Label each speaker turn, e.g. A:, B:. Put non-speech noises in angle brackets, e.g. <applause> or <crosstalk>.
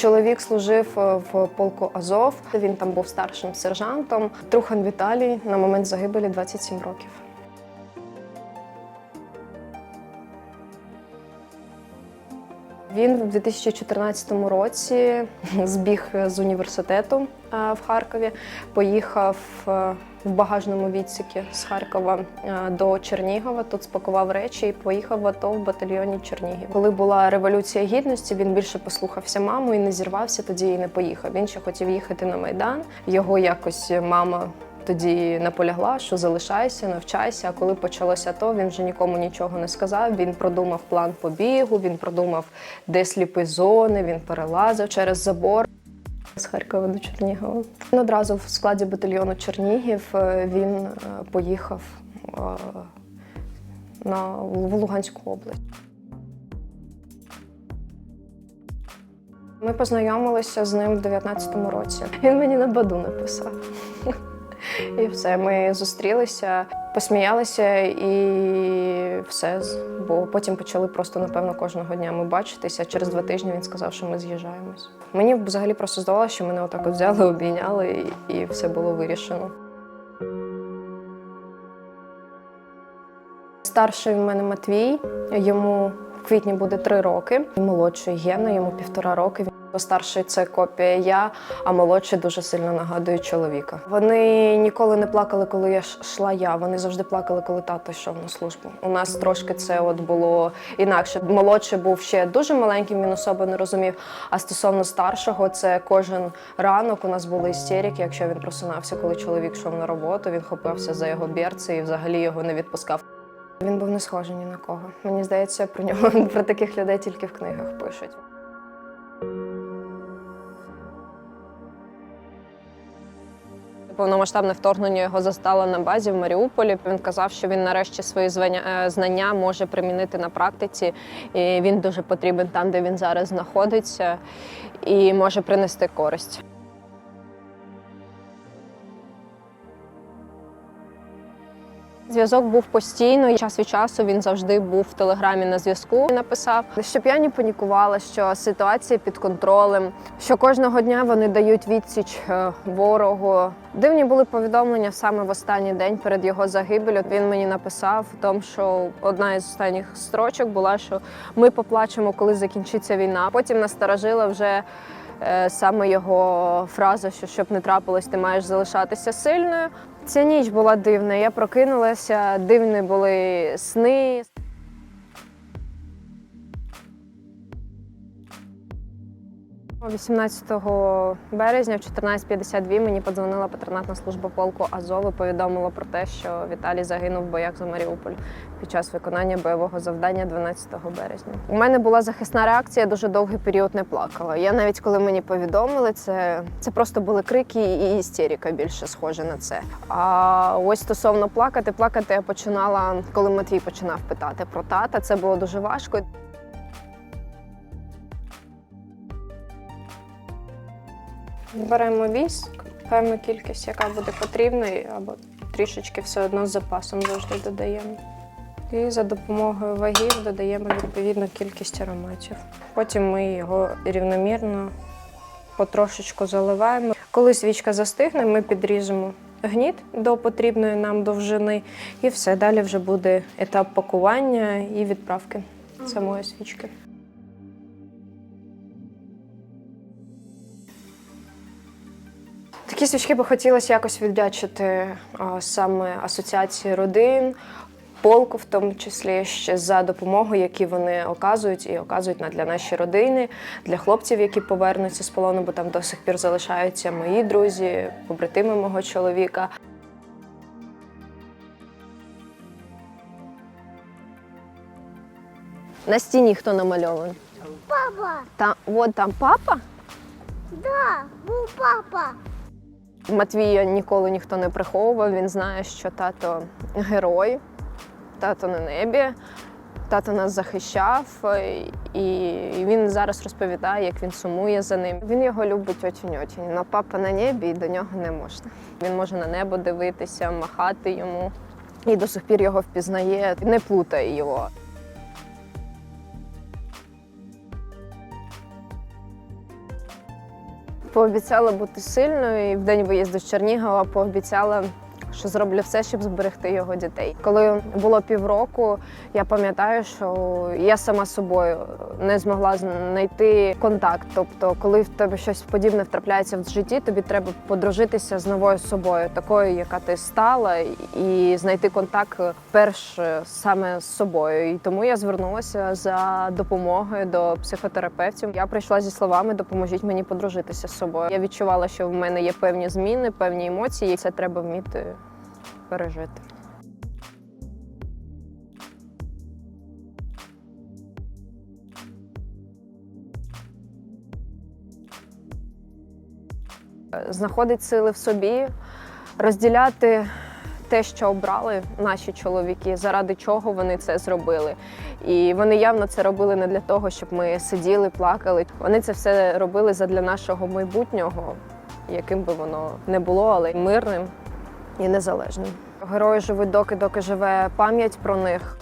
A: Чоловік служив е, в полку Азов. Він там був старшим сержантом. Трухан Віталій на момент загибелі 27 років. Він в 2014 році збіг з університету е, в Харкові, поїхав е, в багажному відсікі з Харкова е, до Чернігова. Тут спакував речі і поїхав в АТО в батальйоні Чернігів. Коли була революція гідності, він більше послухався маму і не зірвався тоді і не поїхав. Він ще хотів їхати на майдан. Його якось мама. Тоді наполягла, що залишайся, навчайся. А коли почалося то, він вже нікому нічого не сказав. Він продумав план побігу, він продумав, де сліпі зони, він перелазив через забор з Харкова до Чернігова. Він одразу в складі батальйону Чернігів е, він е, поїхав е, на в Луганську область. Ми познайомилися з ним в 19-му році. Він мені на баду написав. І все, ми зустрілися, посміялися і все. Бо потім почали просто, напевно, кожного дня ми бачитися. Через два тижні він сказав, що ми з'їжджаємось. Мені взагалі просто здавалося, що мене отак от взяли, обійняли, і, все було вирішено. Старший в мене Матвій, йому в квітні буде три роки. Молодший Гена, йому півтора роки. Старший це копія я, а молодший дуже сильно нагадує чоловіка. Вони ніколи не плакали, коли я йшла я. Вони завжди плакали, коли тато йшов на службу. У нас трошки це от було інакше. Молодший був ще дуже маленьким, він особо не розумів. А стосовно старшого, це кожен ранок у нас були істерики. Якщо він просинався, коли чоловік йшов на роботу, він хопився за його берці і взагалі його не відпускав. Він був не схожий ні на кого. Мені здається, про нього <laughs> про таких людей тільки в книгах пишуть. Повномасштабне вторгнення його застало на базі в Маріуполі. Він казав, що він нарешті свої звання, е, знання може примінити на практиці. І він дуже потрібен там, де він зараз знаходиться, і може принести користь. Зв'язок був постійно. Час від часу він завжди був в телеграмі на зв'язку. Написав, щоб я не панікувала, що ситуація під контролем, що кожного дня вони дають відсіч е, ворогу. Дивні були повідомлення саме в останній день перед його загибелю. Він мені написав, тому, що одна із останніх строчок була, що ми поплачемо, коли закінчиться війна. Потім насторожила вже. е, Саме його фраза, що щоб не трапилось, ти маєш залишатися сильною. Ця ніч була дивна. Я прокинулася, дивні були сни. 18 березня в 14.52 мені подзвонила патронатна служба полку Азов і повідомила про те, що Віталій загинув в боях за Маріуполь під час виконання бойового завдання 12 березня. У мене була захисна реакція, дуже довгий період не плакала. Я навіть коли мені повідомили, це, це просто були крики і істерика більше схоже на це. А ось стосовно плакати, плакати я починала, коли Матвій починав питати про тата. Це було дуже важко. Беремо віск, певну кількість, яка буде потрібна, або трішечки все одно з запасом завжди додаємо. І за допомогою вагів додаємо відповідну кількість ароматів. Потім ми його рівномірно потрошечку заливаємо. Коли свічка застигне, ми підріжемо гніт до потрібної нам довжини, і все далі вже буде етап пакування і відправки самої свічки. Такі свічки би хотілося якось віддячити а, саме асоціації родин, полку, в тому числі ще за допомогою, які вони оказують і оказують на- для нашої родини, для хлопців, які повернуться з полону, бо там до сих пір залишаються мої друзі, побратими мого чоловіка. На стіні хто намальований?
B: Папа,
A: Там, от там папа.
B: да, був папа.
A: Матвія ніколи ніхто не приховував. Він знає, що тато герой, тато на небі, тато нас захищав, і він зараз розповідає, як він сумує за ним. Він його любить очень-очень. Но папа на небі і до нього не можна. Він може на небо дивитися, махати йому. І до сих пір його впізнає, не плутає його. Пообіцяла бути сильною і в день виїзду з Чернігова пообіцяла, що зроблю все, щоб зберегти його дітей. Коли було півроку, я пам'ятаю, що я сама собою не змогла знайти контакт. Тобто, коли в тебе щось подібне втрапляється в житті, тобі треба подружитися з новою собою, такою, яка ти стала, і знайти контакт перш саме з собою. І тому я звернулася за допомогою до психотерапевтів. Я прийшла зі словами Допоможіть мені подружитися з собою. Я відчувала, що в мене є певні зміни, певні емоції, і це треба вміти пережити. Знаходить сили в собі, розділяти те, що обрали наші чоловіки, заради чого вони це зробили. І вони явно це робили не для того, щоб ми сиділи, плакали. Вони це все робили задля нашого майбутнього, яким би воно не було, але мирним і незалежним. Герої живуть доки, доки живе пам'ять про них.